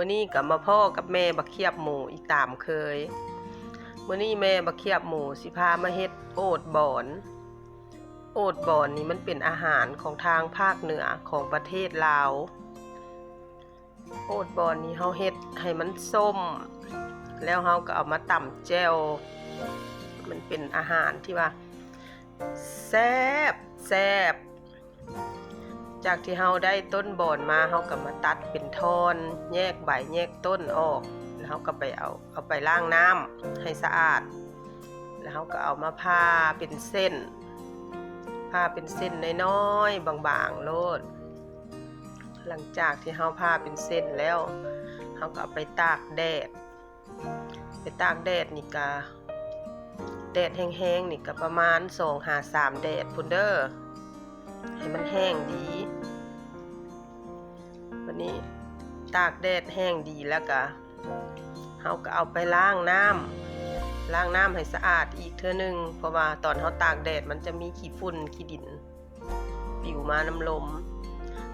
มื้อนี้ก็มาพ่อกับแม่บักเขียบหมูอีกตามเคยมื้อนี้แม่บักเขียบหมูสิพามาเฮ็ดโอดบอน โอดบอนนี่มันเป็นอาหารของทางภาคเหนือของประเทศลาว โอดบอนนี่เฮาเฮ็ดให้มันส้ม แล้วเฮาก็เอามาตำแจ่วมันเป็นอาหารที่ว่าแซ่บแซ่บ จากที่เฮาได้ต้นบอนมาเฮาก็มาตัดเป็นท่อน แยกใบแยกต้นออกแล้วเฮาก็ไปเอาเอาไปล้างน้ำให้สะอาด แล้วเฮาก็เอามาผ่าเป็นเส้นผ่าเป็นเส้นน้อยๆบางๆโลด หลังจากที่เฮาผ่าเป็นเส้นแล้วเฮาก็เอาไปตากแดด ไปตากแดดนี่ก็แดดแห้งๆนี่ก็ประมาณ2หา3แดดพุ่นเด้อให้มันแห้งดี นี้ ตากแดดแห้งดีแล้วก็เฮาก็เอาไปล้างน้ำล้างน้ำให้สะอาดอีกเทื่อนึง เพราะว่าตอนเฮาตากแดดมันจะมีขี้ฝุ่นขี้ดินปิวมาน้ำลม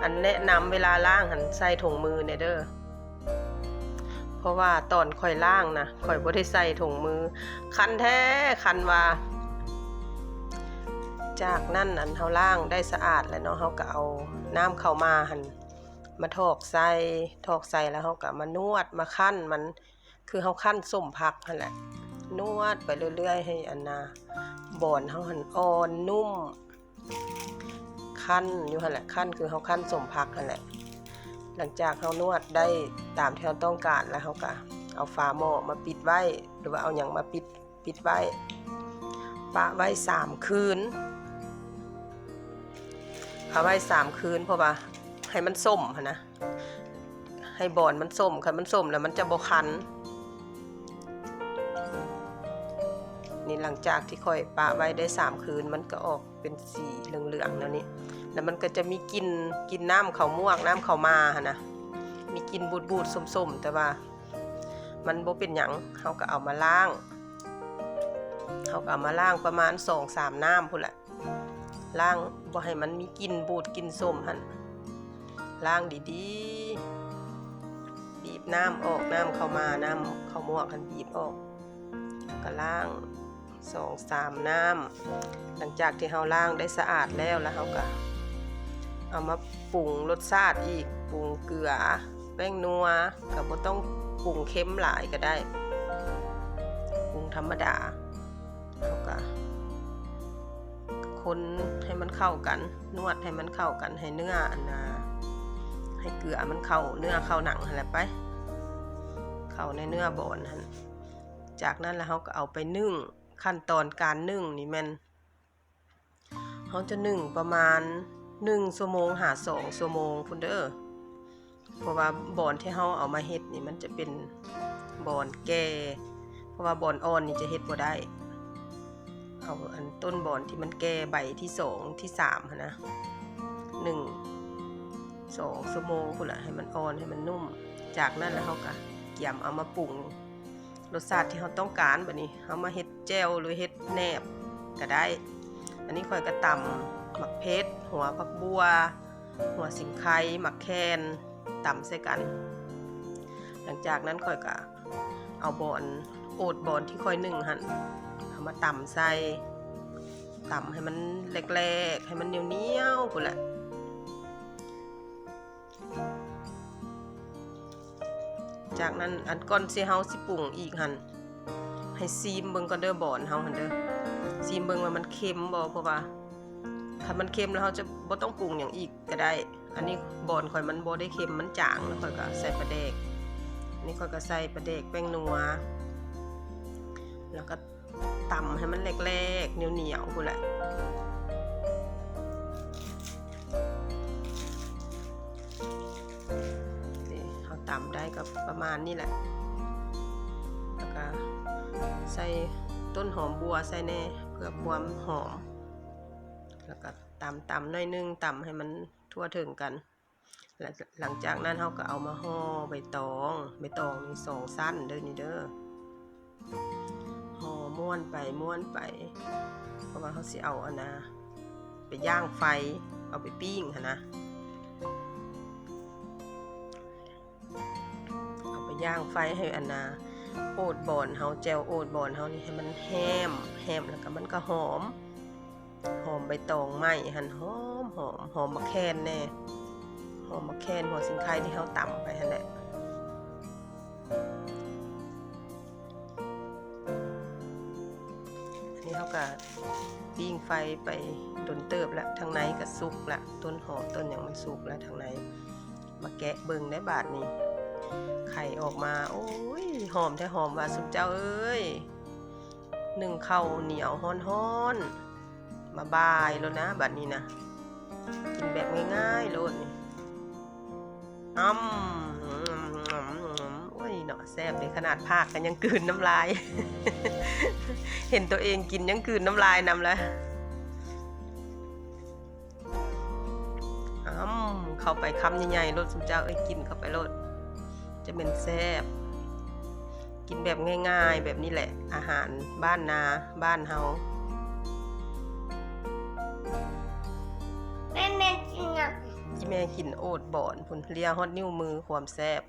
อันแนะนำเวลาล้างหันใส่ถุงมือเนี่ยเด้อเพราะว่าตอนค่อยล้างนะค่อยบ่ได้ใส่ถุงมือ คันแท้คันว่าจากนั้นอันเฮาล่างได้สะอาดแล้วเนาะเฮาก็เอาน้ำเข้ามาหั่น มาถอกใส่ถอกใส่แล้วเฮาก็มานวดมาคั่นมันคือเฮาคั่นส้มผักนั่นแหละ นวดไปเรื่อยๆ ให้อันนาบอนเฮาหันอ่อนนุ่มคั่นอยู่หันแหละคั่นคือเฮาคั่นส้มผักนั่นแหละ หลังจากเฮานวดได้ตามที่เราต้องการแล้วเฮาก็เอาฝาหม้อมาปิดไว้ หรือว่าเอาหยังมาปิดปิดไว้ปะไว้สามคืนเอาไว้สามคืนเพราะว่า ให้มันส้มนะให้บอนมันส้มคันมันส้มแล้วมันจะบคัน นี่หลังจากที่ค่อยปะไว้ได้สามคืนมันก็ออกเป็นสีเหลืองๆแล้วนี่แล้วมันก็จะมีกินกินน้ำเขาม่วงน้ำเขามาหั้นะ มีกินบูดๆส้มๆ แต่ว่า มันบ่เป็นหยังเขาก็เอามาล้างเขาก็เอามาล้างประมาณสองสามน้ำพุ่นแหละล้างบ่ให้มันมีกินบูดกินส้มหัน ล้างดีๆ บีบน้ำออกน้ำเข้ามาน้ำเข้าหมวกหันบีบออกก็ล้างสองสามน้ำหลังจากที่เฮาล้างได้สะอาดแล้วแล้วเฮาก็เอามาปรุงรสชาติอีกปรุงเกลือแป้งนัวก็บ่ต้องปรุงเค็มหลายก็ได้ปรุงธรรมดาเฮาก็คนให้มันเข้ากัน นวดให้มันเข้ากันให้เนื้ออันนา ให้เกลือมันเข้าเนื้อเข้าหนังหั่นและไป เข้าในเนื้อบอนหั่นจากนั้นแล้วเราก็เอาไปนึ่งขั้นตอนการนึ่งนี่มันเขาจะนึ่งประมาณหนึ่งชั่วโมงหาสองชั่วโมงพุ่นเด้อเพราะว่าบอนที่เขาเอามาเฮ็ดนี่มันจะเป็นบอนแก่เพราะว่าบอนอ่อนนี่จะเฮ็ดบ่ได้เอาอันต้นบอนที่มันแก่ใบที่สองที่สามนะหนึ่ง สองชั่วโมงพุ่นละให้มันอ่อนให้มันนุ่ม จากนั้นแล้วเขาก็เกี่ยมเอามาปรุงรสชาติที่เขาต้องการแบบนี้เขามาเฮ็ดแจ่วหรือเฮ็ดแหนบก็ได้ อันนี้ค่อยก็ตำหมักเพชรหัวผักบัว หัวสิงไคหมักแคนตำใส่กัน หลังจากนั้นค่อยก็เอาบอนโอดบอนที่ค่อยนึ่งหั่นเอามาตำใส่ตำให้มันแหลกๆ ให้มันเหนียวๆพุ่นแหละ จากนั้นอันก่อนเสิเฮาสิปรุงอีกหันให้ซีมเบิ่งก่อนเด้อบอนเฮาหันเด้อซีมเบิ่งว่ามันเค็มบ่เพราะว่าถ้ามันเค็มแล้วเฮาจะบ่ต้องปรุงหยังอีกก็ได้ อันนี้บอนข่อยมันบ่ได้เค็มมันจางแล้วข่อยก็ใส่ปลาแดกนนี้ข่อยก็ใส่ปลาแดกแป้งนัวแล้วก็ตำให้มันเล็กๆเหนียวๆกูนแหละ ก็ประมาณนี้แหละ แล้วก็ใส่ต้นหอมบัวใส่แน่เพื่อความหอม แล้วก็ตำตำหน่อยนึงตำให้มันทั่วถึงกัน หลังหลังจากนั้นเขาก็เอามาห่อใบตองใบตองนี่สองสั้นเด้อนี่เด้อห่อม้วนไปม้วนไป เพราะว่าเขาสิเอาอนนะไปย่างไฟเอาไปปิ้งนะ ย่างไฟให้อันนาโอดบอนเฮาแจวโอดบอนเฮานี่ให้มันแฮมแฮมแล้วก็มันก็หอม หอมใบตองไหมหันหอมหอมหอมมะแคนแน่หอมมะแคนหัวสิงไคที่เฮาตำไปหั่นแหละอันนี้เฮาก็ปิ้งไฟไปดนเติบแล้วทางในก็สุกละต้นหอมต้นอย่างมันสุกแล้วทางในมาแกะเบิ่งได้บาดนี้ ไข่ออกมา โอ้ยหอมแท้หอมว่าสุดเจ้าเอ้ยหนึ่งข้าวเหนียวฮ้อนๆมาบายแล้วนะบัดนี้นะกินแบบง่ายๆโลดนี่อ้ำโอ้ยเนาะแซ่บเลยขนาดภาคกันยังกืนน้ำลาย เห็นตัวเองกินยังกืนน้ำลายนำแล้วอ้ำเข้าไปคำใหญ่ๆโลดสุดเจ้าเอ้ยกินเข้าไปโลด จะเป็นแซ่บกินแบบง่ายๆ แบบนี้แหละอาหารบ้านนาบ้านเฮาแม่แม่จริงอะที่แม่กินโอดบอนผุนเลียฮอดนิ้วมือความแซ่บ